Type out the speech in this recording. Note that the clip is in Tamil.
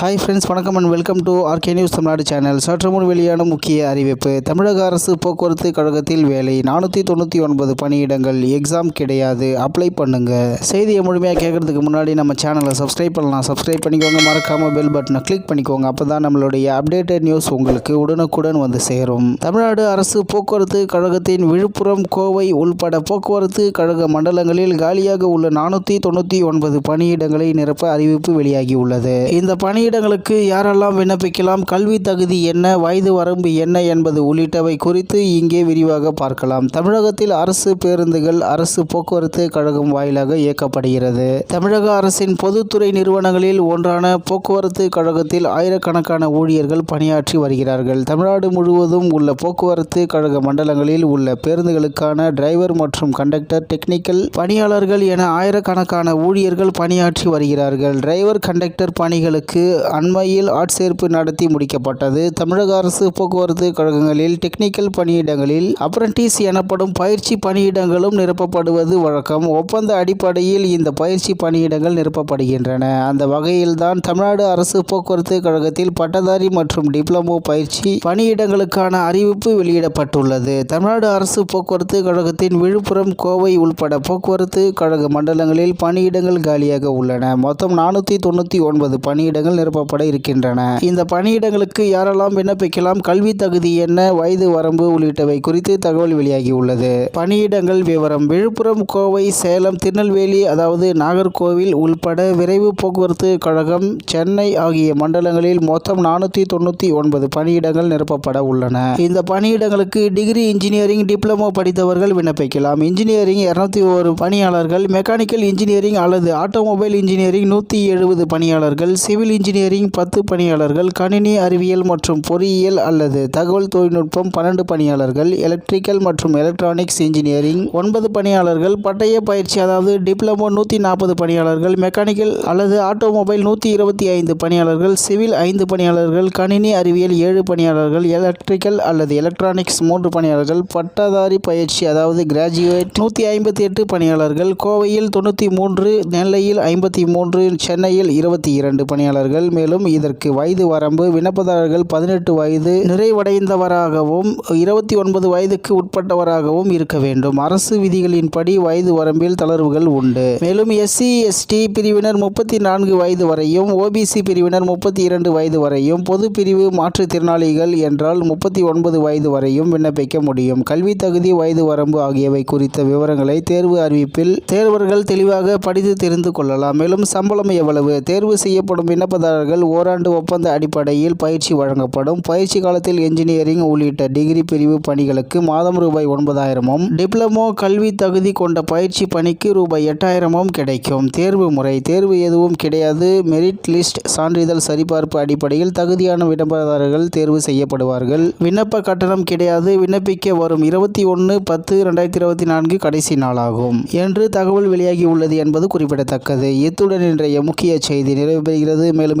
ஹாய் ஃப்ரெண்ட்ஸ் வணக்கம் and welcome to R K news Tamil Nadu channel சற்று முன் வெளியான முக்கிய அறிவிப்பு. தமிழக அரசு போக்குவரத்து கழகத்தில் வேலை நானூற்றி தொண்ணூற்றி ஒன்பது பணியிடங்கள் எக்ஸாம் கிடையாது. அப்ளை பண்ணுங்க. செய்தியை முழுமையாக கேட்கறதுக்கு முன்னாடி நம்ம சேனலை சப்ஸ்கிரைப் பண்ணலாம். சப்ஸ்கிரைப் பண்ணிக்கோங்க. மறக்காமல் பெல் பட்டனை கிளிக் பண்ணிக்கோங்க. அப்போ தான் நம்மளுடைய அப்டேட்டட் நியூஸ் உங்களுக்கு உடனுக்குடன் வந்து சேரும். தமிழ்நாடு அரசு போக்குவரத்து கழகத்தின் விழுப்புரம் கோவை உள்பட போக்குவரத்து கழக மண்டலங்களில் காலியாக உள்ள நானூற்றி தொண்ணூற்றி ஒன்பது பணியிடங்களை நிரப்ப அறிவிப்பு வெளியாகியுள்ளது. இந்த பணி பணியிடங்களுக்கு யாரெல்லாம் விண்ணப்பிக்கலாம் கல்வி தகுதி என்ன வயது வரம்பு என்ன என்பது உள்ளிட்டவை குறித்து இங்கே விரிவாக பார்க்கலாம். தமிழகத்தில் அரசு பேருந்துகள் அரசு போக்குவரத்து கழகம் வாயிலாக இயக்கப்படுகிறது. தமிழக அரசின் பொதுத்துறை நிறுவனங்களில் ஒன்றான போக்குவரத்து கழகத்தில் ஆயிரக்கணக்கான ஊழியர்கள் பணியாற்றி வருகிறார்கள். தமிழ்நாடு முழுவதும் உள்ள போக்குவரத்து கழக மண்டலங்களில் உள்ள பேருந்துகளுக்கான டிரைவர் மற்றும் கண்டக்டர் டெக்னிக்கல் பணியாளர்கள் என ஆயிரக்கணக்கான ஊழியர்கள் பணியாற்றி வருகிறார்கள். டிரைவர் கண்டக்டர் பணிகளுக்கு அண்மையில் ஆட்சேர்ப்பு நடத்தி முடிக்கப்பட்டது. தமிழக அரசு போக்குவரத்து கழகங்களில் டெக்னிக்கல் பணியிடங்களில் அப்ரண்டிஸ் எனப்படும் பயிற்சி பணியிடங்களும் நிரப்பப்படுவது வழக்கம். ஒப்பந்த அடிப்படையில் இந்த பயிற்சி பணியிடங்கள் நிரப்பப்படுகின்றன. அந்த வகையில்தான் தமிழ்நாடு அரசு போக்குவரத்து கழகத்தில் பட்டதாரி மற்றும் டிப்ளமோ பயிற்சி பணியிடங்களுக்கான அறிவிப்பு வெளியிடப்பட்டுள்ளது. தமிழ்நாடு அரசு போக்குவரத்து கழகத்தின் விழுப்புரம் கோவை உள்பட போக்குவரத்து கழக மண்டலங்களில் பணியிடங்கள் காலியாக உள்ளன. மொத்தம் நானூற்றி தொண்ணூற்றி ஒன்பது பணியிடங்கள் நிரப்பப்பட இருக்கின்றன. இந்த பணியிடங்களுக்கு யாரெல்லாம் விண்ணப்பிக்கலாம் கல்வி தகுதி என்ன வயது வரம்பு உள்ளிட்டவை குறித்து தகவல் வெளியாகியுள்ளது. பணியிடங்கள் விவரம். விழுப்புரம் கோவை சேலம் திருநெல்வேலி அதாவது நாகர்கோவில் உள்பட விரைவு போக்குவரத்து கழகம் சென்னை ஆகிய மண்டலங்களில் மொத்தம் நானூற்றி தொண்ணூற்றி ஒன்பது பணியிடங்கள் நிரப்பப்பட உள்ளன. இந்த பணியிடங்களுக்கு டிகிரி இன்ஜினியரிங் டிப்ளமோ படித்தவர்கள் விண்ணப்பிக்கலாம். இன்ஜினியரிங் இருநூத்தி ஒரு பணியாளர்கள் மெக்கானிக்கல் இன்ஜினியரிங் அல்லது ஆட்டோமொபைல் இன்ஜினியரிங் நூற்றி எழுபது பணியாளர்கள் சிவில் இன்ஜினியரிங் இன்ஜினியரிங் பத்து பணியாளர்கள் கணினி அறிவியல் மற்றும் பொறியியல் அல்லது தகவல் தொழில்நுட்பம் பன்னெண்டு பணியாளர்கள் எலக்ட்ரிக்கல் மற்றும் எலக்ட்ரானிக்ஸ் இன்ஜினியரிங் ஒன்பது பணியாளர்கள் பட்டய பயிற்சி அதாவது டிப்ளமோ நூற்றி நாற்பது பணியாளர்கள் மெக்கானிக்கல் அல்லது ஆட்டோமொபைல் நூற்றி இருபத்தி ஐந்து பணியாளர்கள் சிவில் ஐந்து பணியாளர்கள் கணினி அறிவியல் ஏழு பணியாளர்கள் எலக்ட்ரிக்கல் அல்லது எலக்ட்ரானிக்ஸ் மூன்று பணியாளர்கள் பட்டதாரி பயிற்சி அதாவது கிராஜுவேட் நூற்றி ஐம்பத்தி எட்டு பணியாளர்கள் கோவையில் தொண்ணூற்றி மூன்று நெல்லையில் ஐம்பத்தி மூன்று சென்னையில் இருபத்தி இரண்டு பணியாளர்கள் மேலும் இதற்கு வயது வரம்பு விண்ணப்பதாரர்கள் பதினெட்டு வயது நிறைவடைந்தவராகவும் இருபத்தி ஒன்பது வயதுக்கு உட்பட்டவராகவும் இருக்க வேண்டும். அரசு விதிகளின்படி வயது வரம்பில் தளர்வுகள் உண்டு. மேலும் எஸ்சி எஸ்டி பிரிவினர் முப்பத்தி நான்கு வயது வரையும் ஓபிசி பிரிவினர் முப்பத்தி இரண்டு வயது வரையும் பொது பிரிவு மாற்றுத்திறனாளிகள் என்றால் முப்பத்தி ஒன்பது வயது வரையும் விண்ணப்பிக்க முடியும். கல்வி தகுதி வயது வரம்பு ஆகியவை குறித்த விவரங்களை தேர்வு அறிவிப்பில் தேர்வர்கள் தெளிவாக படித்து தெரிந்து கொள்ளலாம். மேலும் சம்பளம் எவ்வளவு? தேர்வு செய்யப்படும் விண்ணப்பதாரர்கள் ஓராண்டு ஒப்பந்த அடிப்படையில் பயிற்சி வழங்கப்படும். பயிற்சி காலத்தில் என்ஜினியரிங் உள்ளிட்ட டிகிரி பிரிவு பணிகளுக்கு மாதம் ரூபாய் ஒன்பதாயிரமும் டிப்ளமோ கல்வி தகுதி கொண்ட பயிற்சி பணிக்கு ரூபாய் எட்டாயிரமும் கிடைக்கும். தேர்வு முறை தேர்வு எதுவும் கிடையாது. மெரிட் லிஸ்ட் சான்றிதழ் சரிபார்ப்பு அடிப்படையில் தகுதியான விண்ணப்பதாரர்கள் தேர்வு செய்யப்படுவார்கள். விண்ணப்ப கட்டணம் கிடையாது. விண்ணப்பிக்க வரும் இருபத்தி ஒன்று பத்து ரெண்டாயிரத்தி இருபத்தி நான்கு கடைசி நாளாகும். என்று தகவல் வெளியாகியுள்ளது என்பது குறிப்பிடத்தக்கது. இத்துடன் இன்றைய முக்கிய செய்தி நிறைவு பெறுகிறது. மேலும்